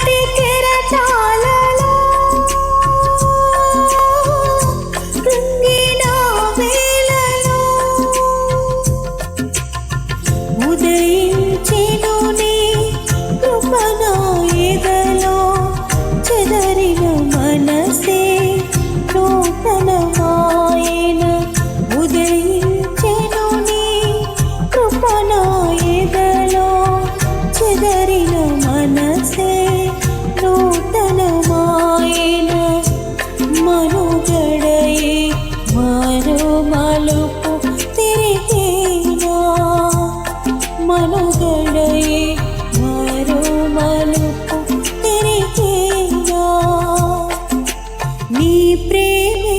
দিকে మలుపు తిరిగేనా మనుగడయే మరో మలుపు నీ ప్రేమే